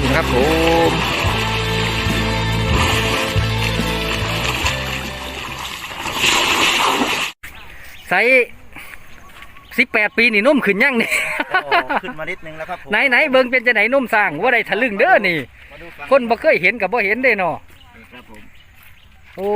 ากำลังเล่นน้ำอยู่ครับผมไซสิบแปดปีนี่นุ่มขึ้นยังนี่ก็ขึ้นมานิดนึงแล้วครับผมไหนไหนเบิ่งเป็นจะไหนนุ่มสร้างว่าได้ทะลึ่งเด้อนี่มาดูฝั่งคนบ่เคยเห็นกับบ่เห็นเด้เนาะนี่ครับผมโอ้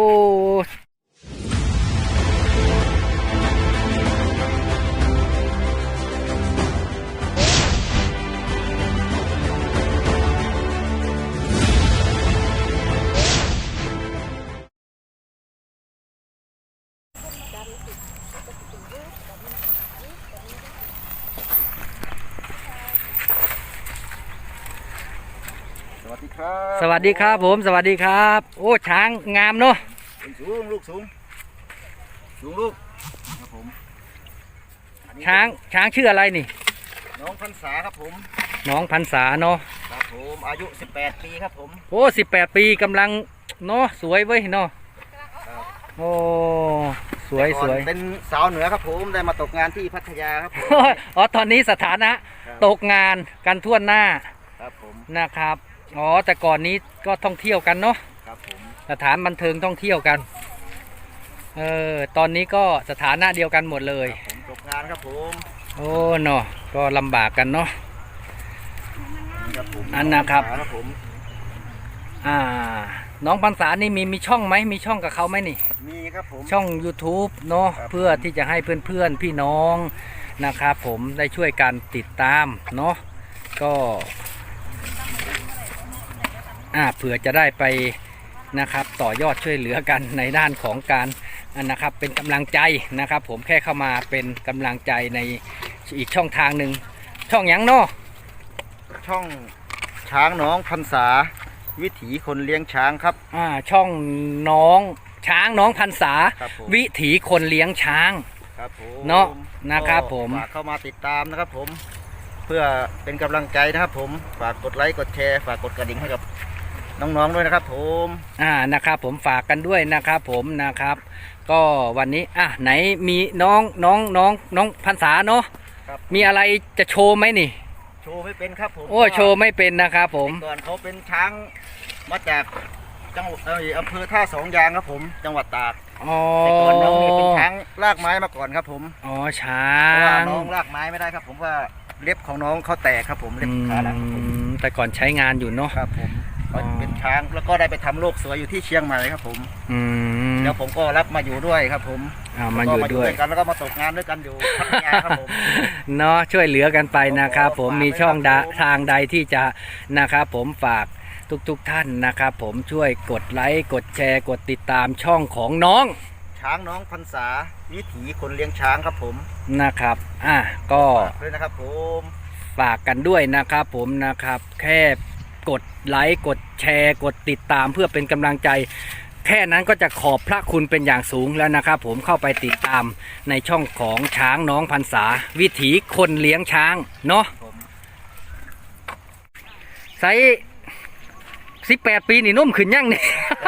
สวัสดีครับผมสวัสดีครับ โอ้ช้างงามเนาะสูงลูกสูงสูงลูกครับผมอันนี้ช้างช้างชื่ออะไรนี่น้องพันษาครับผมน้องพันษาเนาะครับผมอายุ 18 ปีครับผมโอ้สิบแปดปีกำลังเนาะสวยเว้ยเนาะครับโอ้สวยแต่สก่อนวยเป็นสาวเหนือครับผมได้มาตกงานที่พัทยาครับผมอ๋อตอนนี้สถานะครับตกงานกันทั่วหน้าครับผมนะครับ อ๋อแต่ก่อนนี้ก็ท่องเที่ยวกันเนาะครับผมสถานบันเทิงท่องเที่ยวกันเออตอนนี้ก็สถานะเดียวกันหมดเลย ผมตกงานครับผมโอ้เนาะก็ลำบากกันเนาะนี่ครับผมอันนะครับพัษาครับผมอ่า น้องปันษานี่มีมีช่องไหมมีช่องกับเขาไหมนี่ มีครับผม ช่อง YouTube เนาะครับ เพื่อที่จะให้เพื่อนๆ พี่น้องนะครับผมได้ช่วยกันติดตามเนาะก็ อ่าเผื่อจะได้ไปนะครับต่อยอดช่วยเหลือกันในด้านของการอ่านะครับเป็นกำลังใจนะครับ ผมแค่เข้ามาเป็นกำลังใจในอีกช่องทางหนึ่งช่องหยังเนาะช่องช้างน้องพันษาวิถีคนเลี้ยงช้างครับอ่าช่องน้องช้างน้องพันษาครับผมวิถีคนเลี้ยงช้างครับผมเนาะนะครับก็ผมฝากเข้ามาติดตามนะครับผมเพื่อเป็นกำลังใจนะครับผมฝากกดไลค์กดแชร์ฝากกดกระดิ่งให้กับ น้องๆด้วยนะครับผมอ่านะครับ ผมฝากกันด้วยนะครับ ผมนะครับ ก็วันนี้อะไหนมีน้องน้องน้องน้องพันษาเนาะครับมีอะไรจะโชว์ไหมนี่ โชว์ไม่เป็นครับผมโอ้โชว์ไม่เป็นนะครับผมก่อนเขาเป็นช้างมาจากจังหวัดเอ่ออำเภอท่าสองยางครับผม จังหวัดตากอ๋อแต่ก่อนน้องนี่เป็นช้างลากไม้มาก่อนครับผมอ๋อช้าเพราะว่างน้องลากไม้ไม่ได้ครับ ผมว่าเล็บของน้องเขาแตกครับผมเล็บขาหลังครับผมอืมแต่ก่อนใช้งานอยู่เนาะครับผมอ๋อ เป็นช้างแล้วก็ได้ไปทำโลกสวยอยู่ที่เชียงใหม่ครับผมอืมแล้วผมก็รับมาอยู่ด้วยครับผมอ่ามาอยู่ด้วย กันแล้วก็มาตกงานด้วยกันอยู่พัทยาครับผม เนาะช่วยเหลือกันไปนะครับ ผมฝากไว้มีช่องดะครับผมทางใดที่จะนะครับผมฝากทุกๆท่านนะครับ ผมช่วยกดไลค์กดแชร์กดติดตามช่องของน้องช้างน้องพันษาวิถีคนเลี้ยงช้างครับผมนะครับอะก็ฝากด้วยนะครับผม ฝากกันด้วยนะครับผมนะครับแค่ กดไลค์กดแชร์ กดติดตามเพื่อเป็นกำลังใจ แค่นั้นก็จะขอบพระคุณเป็นอย่างสูงแล้วนะครับ ผมเข้าไปติดตามในช่องของช้างน้องพันษา วิถีคนเลี้ยงช้างเนาะผมไซสิบแปดปีนี่นุ่มขึ้นยังนี่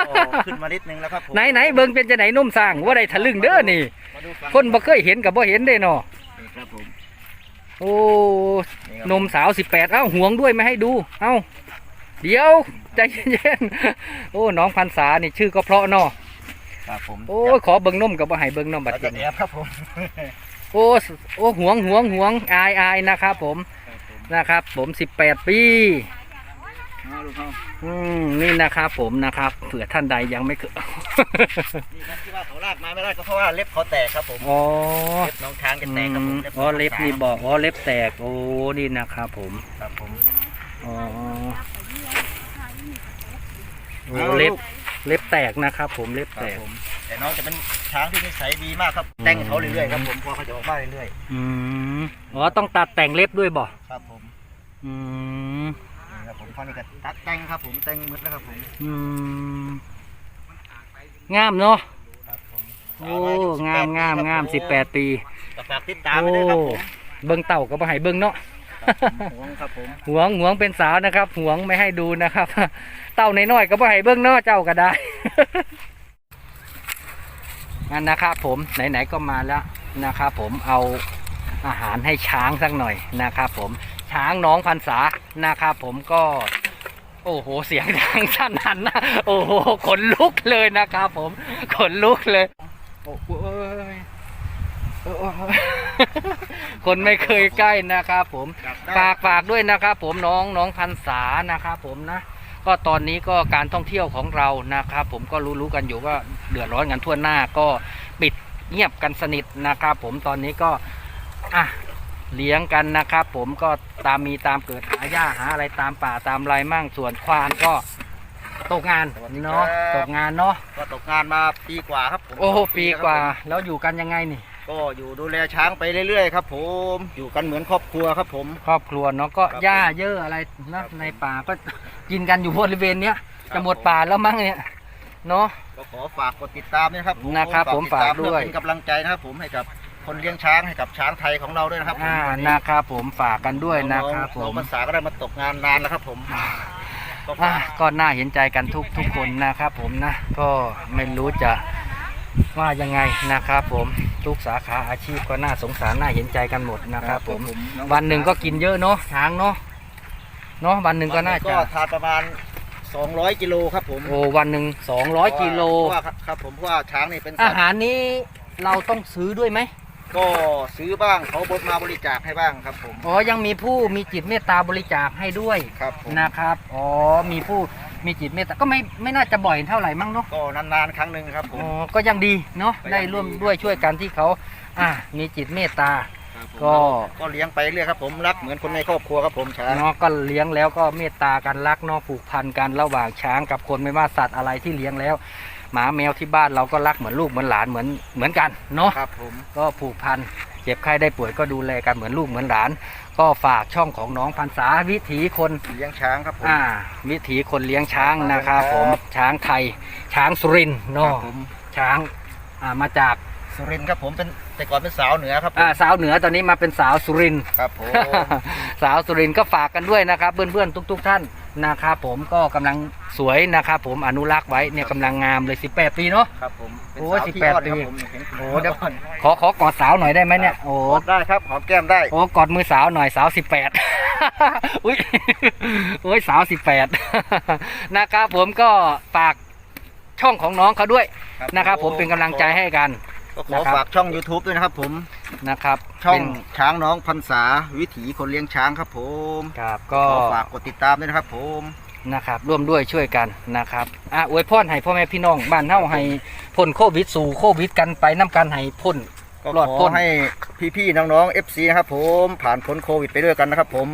ก็ขึ้นมานิดนึงแล้วครับผมไหนไหนเบิ่งเป็นจะไหนนุ่มสร้างว่าได้ทะลึ่งเด้อนี่มาดูฝั่งคนบ่เคยเห็นกับบ่เห็นเด้เนาะนี่ครับผมโอ้นี่ครับนมสาวสิบแปดเอ้าห่วงด้วยไม่ให้ดู เอ้า เดี๋ยวใจเย็นๆโอ้น้องพันษานี่ชื่อก็เพราะเนาะครับผมโอ้ยขอเบิ่งนมกับบ่ให้เบิ่งนมบัดเราเจ็จะบแอบครับผมโอ้สโอ้ห่วงห่วงห่วงอายอายนะครับผมครับผมนะครับ ผมสิบแปดปีเอาลูกเขาอืมนี่นะครับผมนะครับเผื่อท่านใดยังไม่เคยนี่ครับที่ว่าเขาลากไม้ไม่ได้ก็เพราะว่าเล็บเขาแตกครับผมอ๋อเล็บน้องช้างจะแตกครับผมอ๋อเล็บนี่บอกอ๋อเล็บแตกโอ้นี่นะครับผมครับผมอ๋อ โอ้เล็บเล็บแตกนะครับผมเล็บคแตรับกผมแต่น้องจะเป็นช้างที่นิสัยดีมากครับแต่งเขาเรื่อยๆครับผมพอเขาจะออกมาเรื่อยอืมอ๋อต้องตัดแต่งเล็บด้วยบ่ๆครับผมอืมนี่ครับผมข้อนี้ก็ตัดแต่งครับผมแต่งหมืดแล้วครับผมอืมงามเนาะครับผมโอ้งามงามงามสิบแปดปีก็ฝากติดตามไปด้วยครับผมเบิ้งเต่าก็บ่ให้เบิ้งเนาะ ห่วงครับผมหวงหวงเป็นสาวนะครับหวงไม่ให้ดูนะครับ เต่าน้อยๆก็บ่ให้เบิ้งเนาะเจ้าก็ได้งั้นนะครับผมไหนๆก็มาแล้วนะครับผมเอาอาหารให้ช้างสักหน่อยนะครับผมช้างน้องพันษานะครับผมก็โอ้โห เสียงดังสนั่นนะโอ้โหขนลุกเลยนะครับผมขนลุกเลยโอ้โหเอ้ยโอ้โห คนไม่เคยใกล้นะครับผมจับได้ฝากฝากด้วยนะครับผมน้องน้องพันษานะครับผมนะ ก็ตอนนี้ก็การท่องเที่ยวของเรานะครับผมก็รู้รู้กันอยู่ว่าเดือดร้อนกันทั่วหน้าก็ปิดเงียบกันสนิทนะครับผมตอนนี้ก็อะเลี้ยงกันนะครับผมก็ตามมีตามเกิดหาหญ้าหาอะไรตามป่าตามไรมั่งส่วนควานก็ตกงานเนาะตกงานเนาะก็ตกงานมาปีกว่าครับผมโอ้โหสงปีกว่า แล้วอยู่กันยังไงนี่ ก็อยู่ดูแลช้างไปเรื่อยๆครับผมอยู่กันเหมือนครอบครัวครับผม ครอบครัวเนาะก็ครับหญ้าเยอะอะไรนะในป่าก็กินกันอยู่บริเวณเนี้ยครับจะหมดป่าแล้วมั้งเนี่ยเนาะก็ขอฝากกดติดตามด้วยนะครับนะครับ ผมติดตฝากด้วยเพื่อเป็นกำลังใจนะครับผมให้กับคนเลี้ยงช้างให้กับช้างไทยของเราด้วยนะครับผมอ่าวันนี้นะครับผมฝากกันด้วยนะครับองผน้องมภาษาก็ได้มาตกงานนานแล้วครับผมก็อ่าฝากก็น่าเห็นใจกันทุกทุกคนนะครับผมนะ ก็ไม่รู้จะ ว่ายังไงนะครับผมทุกสาขาอาชีพก็น่าสงสารน่าเห็นใจกันหมดนะครับผมน้อวันหนึ่งก็กินเยอะเนาะช้างเนาะเนาะวันหนึ่งก็น่าวัจะก็ทานประมาณ 200กิโลครับผมโอ้วันหนึ่งสองร้อยกิโลเพราะว่าครับผมเพราะว่าช้างนี่เป็นสัอาตว์หารนี้เราต้องซื้อด้วยไหมก็ซื้อบ้างเขาบดมาบริจาคให้บ้างครับผมอ๋อยังมีผู้มีจิตเมตตาบริจาคให้ด้วยครับผมนะครับอ๋อมีผู้ มีจิตเมตตาก็ไม่ไม่น่าจะบ่อยเท่าไหร่มั้งเนาะก็นานๆครั้งหนึ่งครับผมอ๋อก็ยังดีเนาะก็ยังได้ร่วมดีด้วยช่วยกันที่เขาอ่ามีจิตเมตตาครับผมก็ ก็เลี้ยงไปเรื่อยครับผมรักเหมือนคนในครอบครัวครับผมช้าง เนาะก็เลี้ยงแล้วก็เมตตากันรักเนาะผูกพันกันระหว่างช้างกับคนไม่ว่าสัตว์อะไรที่เลี้ยงแล้ว หมาแมวที่บ้านเราก็รักเหมือนลูกเหมือนหลานเหมือนเหมือนกันเนาะ ครับผม ก็ผูกพันเจ็บไข้ได้ป่วยก็ดูแลกันเหมือนลูกเหมือนหลาน ก็ฝากช่องของน้องพันษาวิถีคนเลี้ยงช้างครับผมอ่าวิถีคนเลี้ยงช้างนะครับผมช้างไทย ช้างสุรินทร์ครัเนาะบผมช้างอ่ามาจากสุรินทร์ครับผมเป็นแต่ก่อนเป็นสาวเหนือครับผมอ่าสาวเหนือตอนนี้มาเป็นสาวสุรินทร์ครับผมสาวสุรินทร์ก็ฝากกันด้วยนะครับเพื่อนๆทุก ๆ ท่าน นะครับผมก็กำลังสวยนะครับผมอนุรักษ์ไว้เนี่ยกำลังงามเลย 18 ปีเนาะ ครับผมเป็นโอ้สาวที่18ยอดครับปีผมเห็นโอ้เดี๋ยวขอขอกอดสาวหน่อยได้ไหมเนี่ยโอ้ กดได้ครับหอมแก้มได้ โอ้กอดมือสาวหน่อยสาวสิบแปด อุ้ย โอ้ยสาวสิบแปด นะครับผมก็ฝากช่องของน้องเขาด้วยนะครับผมเป็นกำลังใจให้กัน ก็ขอนะครับ ฝากช่อง YouTube ด้วยนะครับ ผมนะครับช่องเป็นช้างน้องพันษาวิถีคนเลี้ยงช้างครับ ผมครับก็ ขอฝากกดติดตามด้วยนะครับ ผม นะครับร่วมด้วยช่วยกันนะครับอะอวยพรให้พ่อแม่พี่น้องบ้านเฮาให้พ้นโควิดสู่โควิดกันไปน้กันให้พ้น ก็รอดขพ้อน ให้พี่ๆน้องๆ FC นะครับผมผ่านพ้นโควิดไปด้วยกันนะครับผม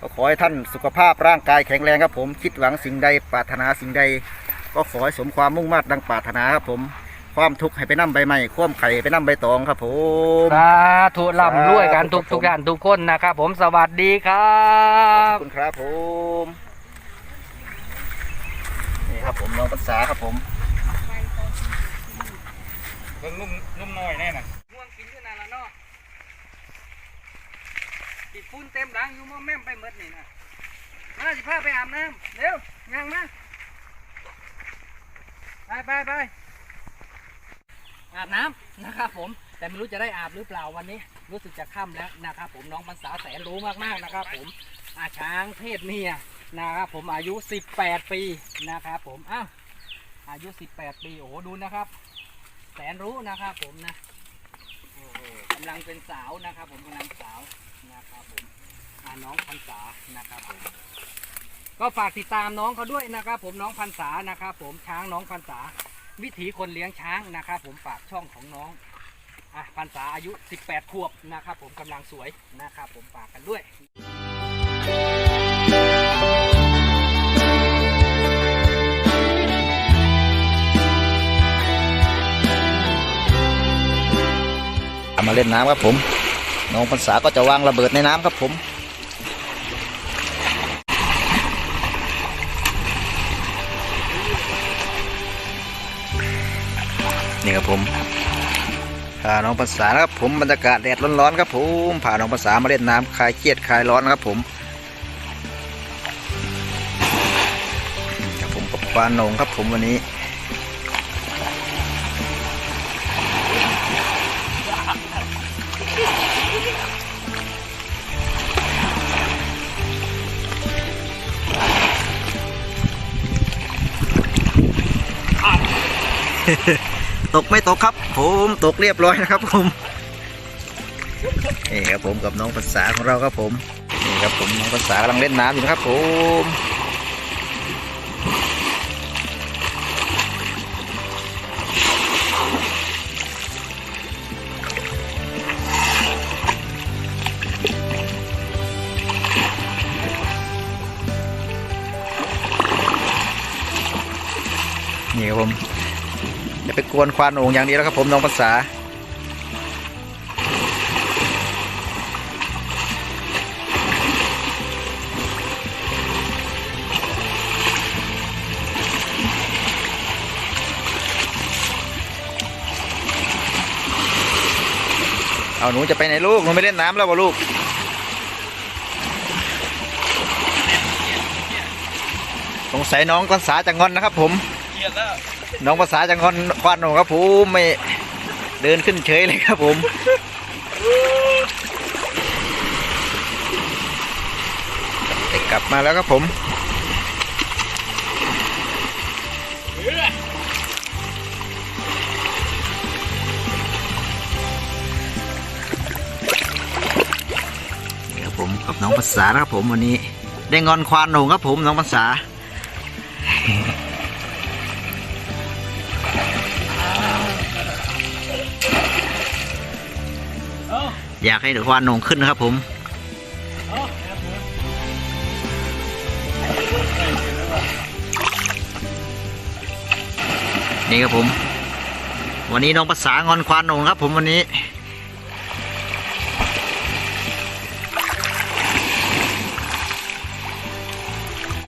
ก็ขอให้ท่านสุขภาพร่างกายแข็งแรงครับผม คิดหวังสิ่งใดปรารถนาสิ่งใด ก็ขอให้สมความมุ่งมั่นดังปรารถนาครับผม ความทุกข์ให้ไปนั่ใบไม้ความไข่ไปนั่ใบตองครับผมสาธุร่ำรวยกันทุกทุกท่านทุกคนนะครับผมสวัสดีครัขอบบคุณครับผมนี่ครับผมน้องภาษาครับผมเบิ่งนุ่มนุ่มน้อยแน่น่ะม่วงกินขึ้นนานแล้วเนาะติดฟุ้นเต็มหลังอยู่ม่วงแม่มไปหมดนี่นะมาสิพาไปอาบน้ำเร็วยังมาไปไปไป อาบน้ำนะครับผม แต่ไม่รู้จะได้อาบหรือเปล่าวันนี้ รู้สึกจะค่ำแล้วนะครับผมน้องบรรษาแสนรู้มากๆนะครับ ผมอาช้างเพศเมียนะครับผมอายุ 18 ปีนะครับผมอ้าวอายุ 18 ปีโอ้ดูนะครับ แสนรู้นะครับผมนะโอ้โหกำลังเป็นสาวนะครับ ผมกำลังสาวนะครับผมน้องพันษานะครับผมก็ฝากติดตามน้องเขาด้วยนะครับ ผมน้องพันษานะครับ ผมช้างน้องพันษา วิถีคนเลี้ยงช้างนะครับ ผมฝากช่องของน้องอะพันษาอายุ 18 ขวบนะครับ ผมกำลังสวยนะครับ ผมฝากกันด้วยมาเล่นน้ำครับผม น้องภาษาก็จะวางระเบิดในน้ำครับผม นี่ครับผมพาน้องภาษาครับผมบรรยากาศแดดร้อนๆครับผมผ่าน้องภาษามาเล่นน้ำคลายเครียดคลายร้อนครับผมครับผมกับปลานงครับผมวันนี้ Yeah. ตกไม่ตกครับ ผมตกเรียบร้อยนะครับผมนี่ครับผมกับน้องภาษาของเราครับผมนี่ครับผมน้องภาษากำลังเล่นน้ำอยู่นะครับผมนี่ครับผม จะไปกวนควานโอ่งอย่างเดียวแล้วครับผมน้องภาษา เอาหนูจะไปไหนลูกหนูไม่เล่นน้ำแล้ววะลูกสงสัยน้องภาษาจะงอนนะครับผมเกียดแล้ว น้องภาษาจะงอนควานหนูครับผมไม่เดินขึ้นเฉยเลยครับผมกลับมาแล้วครับผมครับผมกับน้องภาษานะครับผมวันนี้ ได้งอนควานหนูครับผมน้องภาษา อยากให้ควานนงขึ้นนะครับผมนี่ครับผม วันนี้น้องภาษางอนควานนงครับผมวันนี้